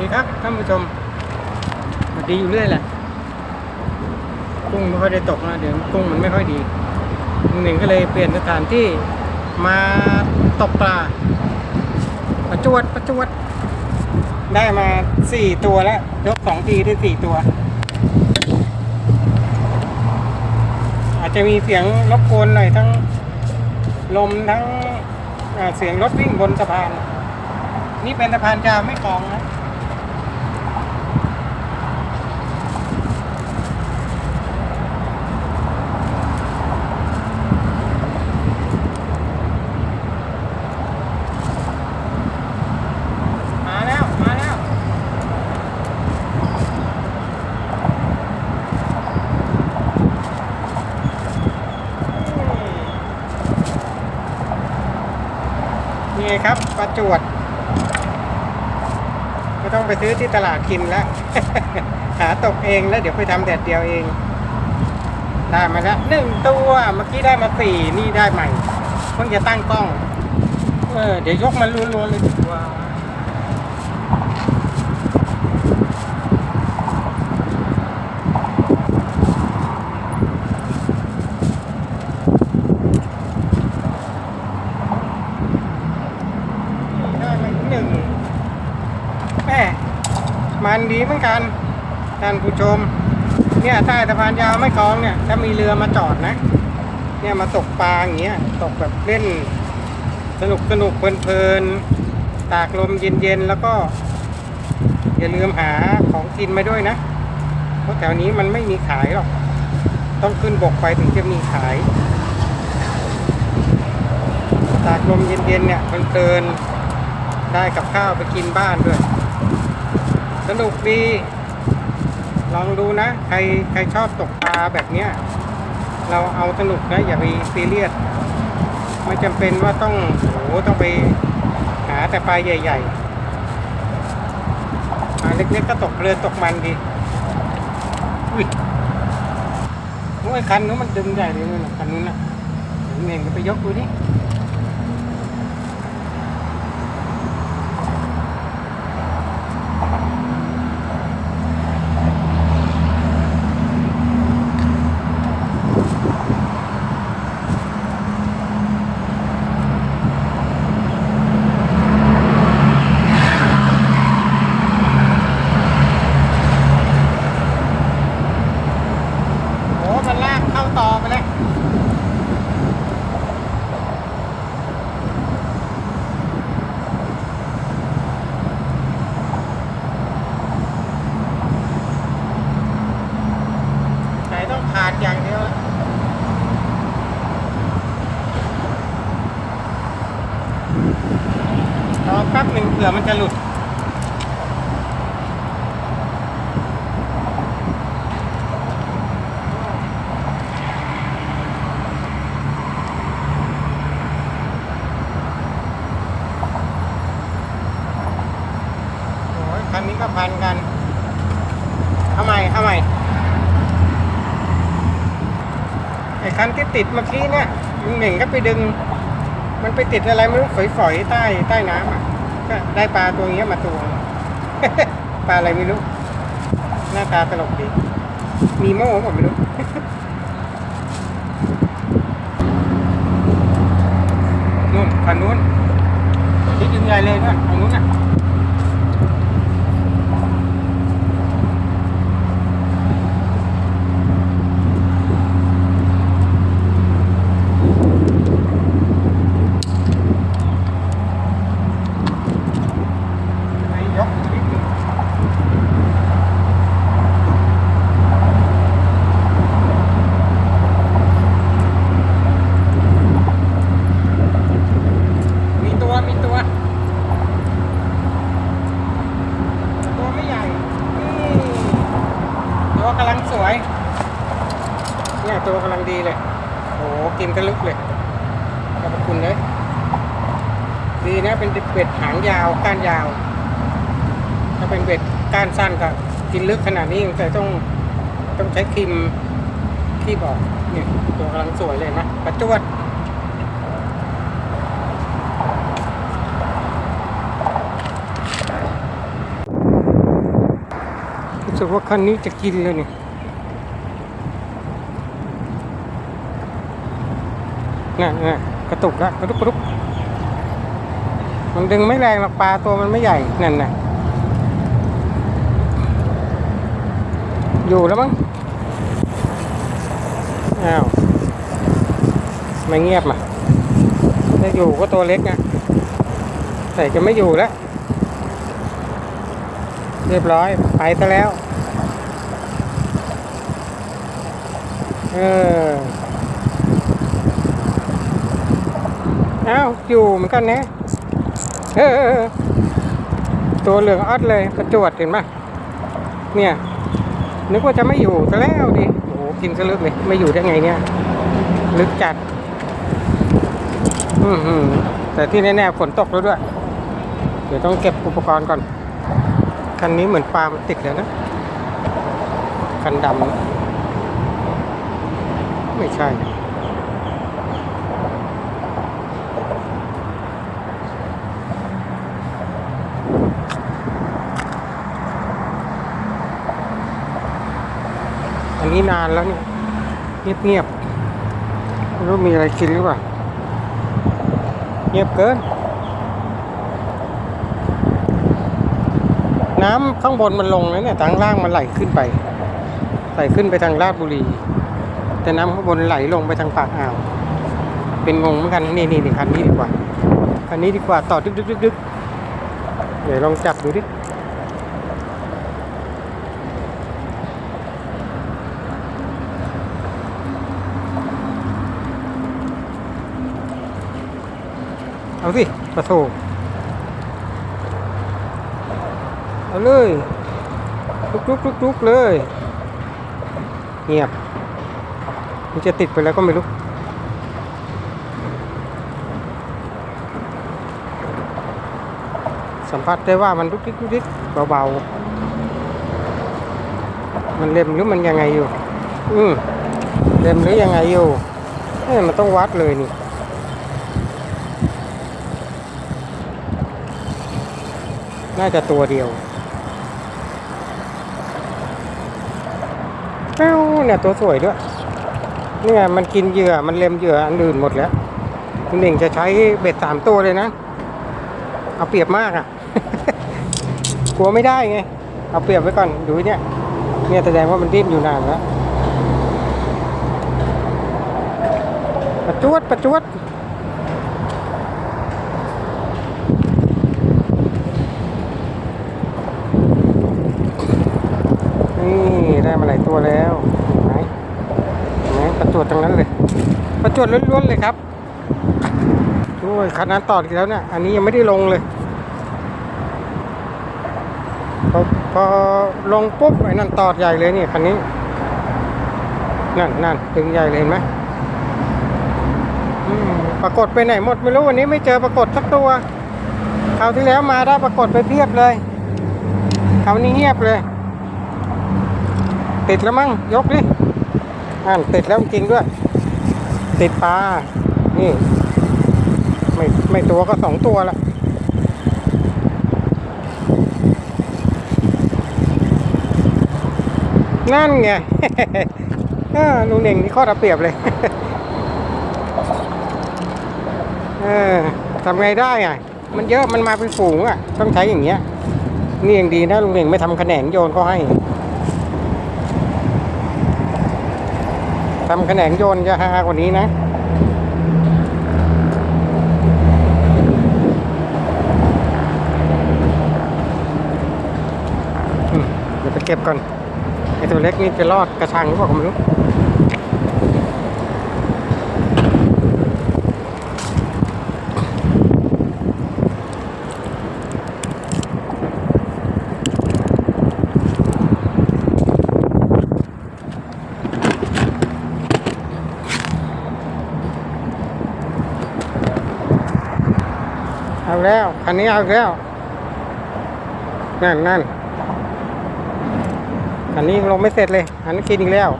ดีครับท่านผู้ชมสวัสดีอยู่เรื่อยแหละกุ้งไม่ค่อยได้ตกนะเดี๋ยวกุ้งมันไม่ค่อยดีลุงหนึ่งก็เลยเปลี่ยนสถานที่มาตกปลาประจวดประจวด ได้มาสี่ตัวแล้วยกสองทีได้สี่ตัว อาจจะมีเสียงรบกวนหน่อยทั้งลมทั้งเสียงรถวิ่งบนสะพาน นี่เป็นสะพานยาวไม่กองนะ มาแล้ว มาแล้ว นี่ไง ครับประจวดไม่ต้องไปซื้อที่ตลาดกินแล้ว หาตกเองแล้วเดี๋ยวไปทำแดดเดียวเอง ได้มาแล้วหนึ่งตัวเมื่อกี้ได้มาสี่นี่ได้ใหม่เพิ่งจะตั้งกล้อง เออเดี๋ยวยกมันล้วนๆเลยดีกว่าได้มาอีกหนึ่งแม่มัน ดีเหมือนกันท่านผู้ชม เนี่ยใต้สะพานยาวไม่กลองเนี่ย ถ้ามีเรือมาจอดนะ เนี่ยมาตกปลาอย่างเงี้ยตกแบบเล่น สนุกสนุกเพลินๆตากลมเย็นๆแล้วก็ อย่าลืมหาของกินมาด้วยนะ เพราะแถวนี้มันไม่มีขายหรอก ต้องขึ้นบกไปถึงจะมีขายตากลมเย็นๆเนี่ยเพลินๆได้กับข้าวไปกินบ้านด้วย สนุกดี ลองดูนะ ใครใครชอบตกปลาแบบเนี้ย เราเอาสนุกนะ อย่าไปซีเรียสไม่จำเป็นว่าต้องโหต้องไปหาแต่ปลาใหญ่ๆปลาเล็กๆก็ตกเรือตกมันดีอุ้ยโอ้ยคันนู้นมันดึงใหญ่เลยนู่นน่ะคันนู้นน่ะเดี๋ยวเองก็ไปยกดูนี่โอ้มันลากเข้าต่อไปเลยสายต้องขาดอย่างเดียวรอแป๊บหนึ่งเผื่อมันจะหลุด โอ้ยคันนี้ก็พันกันทำไมทำไมไอ้คันที่ติดเมื่อกี้เนี่ยลุงเหน่งก็ไปดึง มันไปติดอะไรไม่รู้ฝอยๆใต้ใต้น้ำอะ ก็ได้ปลาตัวเงี้ยมาตัวปลาอะไรไม่รู้ หน้าตาตลกดี มีโม่ผมไม่รู้นู่นคันนู้นคิดยังไงเลยนะฝั่งนู้นอะ ไปยกนิดนึงมีตัว มีตัว ตัวไม่ใหญ่ นี่ตัวกำลังสวย เนี่ยตัวกำลังดีเลย โอ้โหกินกันลึกเลยขอบคุณเลย ดีนะเป็นเบ็ดหางยาวก้านยาว ถ้าเป็นเบ็ดก้านสั้นก็กินลึกขนาดนี้แต่ต้องต้องใช้ครีมที่บอกเนี่ยตัวกำลังสวยเลยนะประจวดสึกว่าคันนี้จะกินเลยเนี่ยน่ะน่ะกระตุกละกระตุกกระตุก มันดึงไม่แรงหรอกปลาตัวมันไม่ใหญ่นั่นนะอยู่แล้วมั้งอ้าวไม่เงียบมาถ้าอยู่ก็ตัวเล็กนะแต่จะไม่อยู่แล้วเรียบร้อยไปซะแล้ว เอออ้าวอยู่เหมือนกันนะ ตัวเหลืองออดเลยประจวดเห็นปะเนี่ย นึกว่าจะไม่อยู่ซะแล้วดิโอ้โหกินซะลึกเลยไม่อยู่ได้ไงเนี่ย ลึกจัดอืมอืมแต่ที่แน่ๆฝนตกแล้วด้วย เดี๋ยวต้องเก็บอุปกรณ์ก่อน คันนี้เหมือนปลามันติดแล้วนะ คันดำไม่ใช่ อันนี้นานแล้วเนี่ยเงียบๆไม่รู้มีอะไรกินหรือเปล่าเงียบเกิน น้ำข้างบนมันลงแล้วเนี่ยทางล่างมันไหลขึ้นไปไหลขึ้นไปทางราชบุรี แต่น้ำข้างบนไหลลงไปทางปากอ่าว เป็นงงเหมือนกันนี่นี่นี่คันนี้ดีกว่าคันนี้ดีกว่าต่อดึกดึกดึกดึกเดี๋ยวลองจับดูดิ เอาสิปะโถเอาเลยลุกลุกลุกลุกเลย เงียบมันจะติดไปแล้วก็ไม่รู้สัมผัสได้ว่ามันลุกดิกลุกดิกเบาๆ มันเล็มหรือมันยังไงอยู่ อืมเล็มหรือยังไงอยู่เอ้ยมันต้องวัดเลยนี่ น่าจะตัวเดียวแป้วเนี่ยตัวสวยด้วยนี่ไงมันกินเหยื่อมันเล็มเหยื่ออันอื่นหมดแล้วคุณเองจะใช้เบ็ดสามตัวเลยนะ เอาเปรียบมากอะ กลัวไม่ได้ไง เอาเปรียบไว้ก่อนดูเนี่ย เนี่ยแสดงว่ามันดิ้นอยู่นานแล้วประจวดประจวด นี่ได้มาหลาย ตัวแล้วเห็นไหนประจวดตรงนั้นเลย ประจวดล้วนๆเลยครับด้วยคันนั้นต่ออีกแล้วเนี่ยอันนี้ยังไม่ได้ลงเลยพอพอลงปุ๊บไอ้นั่นตอดใหญ่เลยนี่คันนี้ นั่นนั่นถึงใหญ่เลยเห็นไหมอืมปรากฏไปไหนหมดไม่รู้วันนี้ไม่เจอปรากฏสักตัวคราวที่แล้วมาได้ปรากฏไปเพียบเลยคราวนี้เงียบเลย ติดแล้วมั้งยกดิอ่านติดแล้วจริงด้วย ติดปลา นี่ ไม่ไม่ตัวก็สองตัวละนั่นไงลุงเน่งนี่ข้อระเปรียบเลยเออทำไงได้อะ มันเยอะมันมาเป็นฝูงอะ ต้องใช้อย่างเงี้ย นี่ยังดีนะลุงเน่งไม่ทำแขนงโยนเขาให้ ทำแขนงโยนจะฮากว่านี้นะเดี๋ยวไปเก็บก่อนไอตัวเล็กนี่จะรอดกระชังหรือเปล่าก็ไม่รู้ แล้วคันนี้เอาแล้ว นั่นนั่นอันนี้ลงไม่เสร็จเลย อันนี้กินอีกแล้ว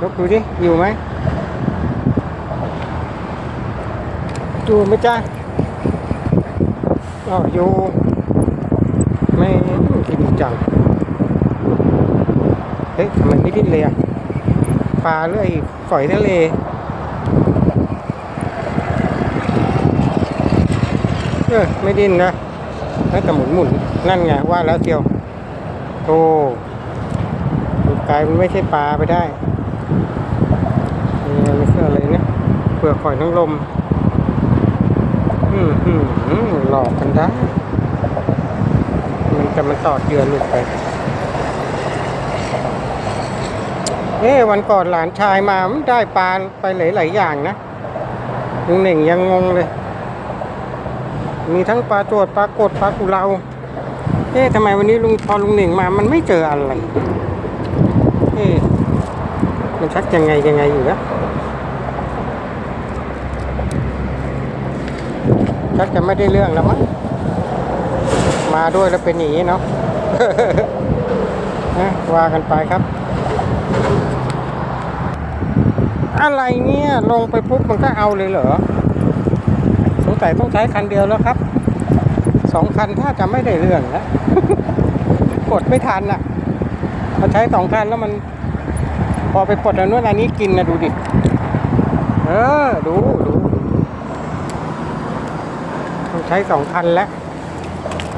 ยกดูดิอยู่ไหมอยู่ไหมจ้าอ๋ออยู่ ไม่กินจังเฮ้ยทำไมไม่ดิ้นเลยอะปลาหรือไอ้ฝอยทะเล เออไม่ดิ้นนะแล้วแต่หมุนหมุนนั่นไงว่าแล้วเจียวโอ้กลายมันไม่ใช่ปลาไปได้นี่มันคืออะไรเนี่ยเปลือกหอยนางรมอืมอืมหลอกกันได้ มันแต่มันตอดเดือนหลุดไป เอ๊ะวันก่อนหลานชายมามันได้ปลาไปหลาย ๆ อย่างนะลุงเหน่งยังงงเลย มีทั้งปลาโจดปลากดปลากุเลาเอ๊ะทำไมวันนี้ลุงพอลุงเหน่งมา มันไม่เจออะไร เอ๊ะมันชักยังไงยังไงอยู่นะชักจะไม่ได้เรื่องแล้วมั้งมาด้วยแล้วเป็นอย่างนี้เนาะนะว่ากันไปครับ อะไรเนี่ย ลงไปปุ๊บมันก็เอาเลยเหรอ สงสัยต้องใช้คันเดียวแล้วครับสองคันถ้าจะไม่ได้เรื่องแล้วกดไม่ทันอะพอใช้สองคันแล้วมัน พอไปปลดอันนู้นอันนี้กินนะดูดิ เออ ดูดูต้องใช้สองคันแล้ว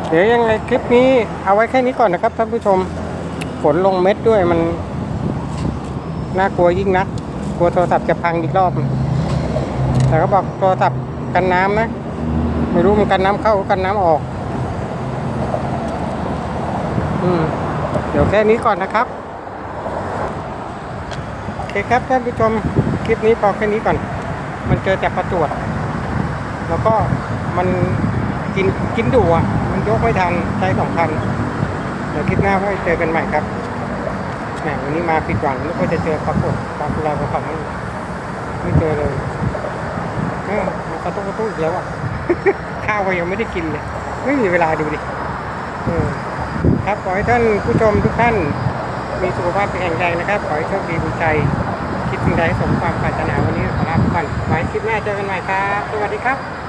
เดี๋ยวยังไงคลิปนี้เอาไว้แค่นี้ก่อนนะครับท่านผู้ชมฝนลงเม็ดด้วยมัน น่ากลัวยิ่งนัก กลัวโทรศัพท์จะพังอีกรอบ แต่ก็บอกโทรศัพท์ กันน้ำนะ ไม่รู้มันกันน้ำเข้ากันน้ำออก อืมเดี๋ยวแค่นี้ก่อนนะครับโอเคครับท่านผู้ชมคลิปนี้พอแค่นี้ก่อน มันเจอแต่ประจวด แล้วก็มันกินกินดุอะ มันยกไม่ทันใช้สองพันเดี๋ยวคลิปหน้าค่อยเจอกันใหม่ครับแหมวันนี้มาผิดหวังนึกว่าจะเจอปรากฏปลากุลาปลาเขาไม่ไม่เจอเลย ออมันกระตุกกระตุกอีกแล้วอะ ข้าวก็ยังไม่ได้กินเลย ไม่มีเวลาดูดิเออครับขอให้ท่านผู้ชมทุกท่าน มีสุขภาพแข็งแรงนะครับ ขอให้โชคดีมีใจคิดสิ่งใดสมความปรารถนาวันนี้ขอลาไปก่อนไว้คลิปหน้าเจอกันใหม่ครับ สวัสดีครับ